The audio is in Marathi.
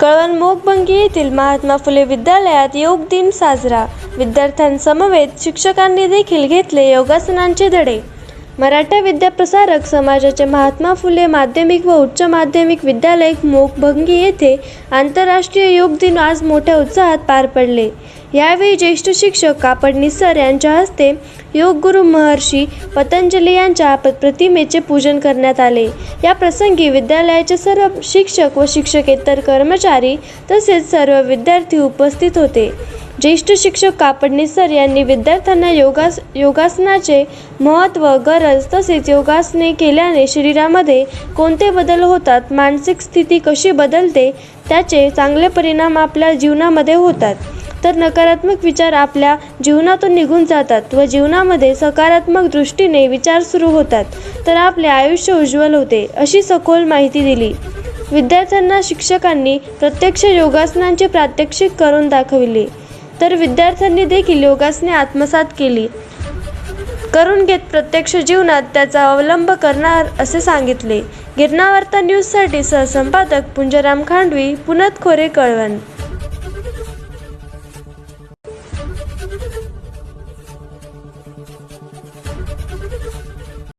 कळवण मोगबंगी येथील महात्मा फुले विद्यालयात योग दिन साजरा. विद्यार्थ्यांसमवेत शिक्षकांनी देखील घेतले योगासनांचे धडे. मराठा विद्याप्रसारक समाजाचे महात्मा फुले माध्यमिक व उच्च माध्यमिक विद्यालय मोकभंगी येथे आंतरराष्ट्रीय योग दिन आज मोठ्या उत्साहात पार पडले. यावेळी ज्येष्ठ शिक्षक कापडणी सर यांच्या हस्ते योग गुरु महर्षी पतंजली यांच्या प्रतिमेचे पूजन करण्यात आले. या प्रसंगी विद्यालयाचे सर्व शिक्षक व शिक्षकेतर कर्मचारी तसेच सर्व विद्यार्थी उपस्थित होते. ज्येष्ठ शिक्षक कापडणी सर यांनी विद्यार्थ्यांना योगास योगासनाचे महत्त्व गरज तसेच योगासने केल्याने शरीरामध्ये कोणते बदल होतात मानसिक स्थिती कशी बदलते त्याचे चांगले परिणाम आपल्या जीवनामध्ये होतात. तर नकारात्मक विचार आपल्या जीवनातून निघून जातात व जीवनामध्ये सकारात्मक दृष्टीने विचार सुरू होतात. तर आपले आयुष्य उज्ज्वल होते अशी सखोल माहिती दिली. विद्यार्थ्यांना शिक्षकांनी प्रत्यक्ष योगासनांचे प्रात्यक्षिक करून दाखविले. तर विद्यार्थ्यांनी देखील योगासने आत्मसात केली. करून घेत प्रत्यक्ष जीवनात त्याचा अवलंब करणार असे सांगितले. गिरणावार्ता न्यूजसाठी सहसंपादक पुंजराम खांडवी पुनत खोरे कळवण.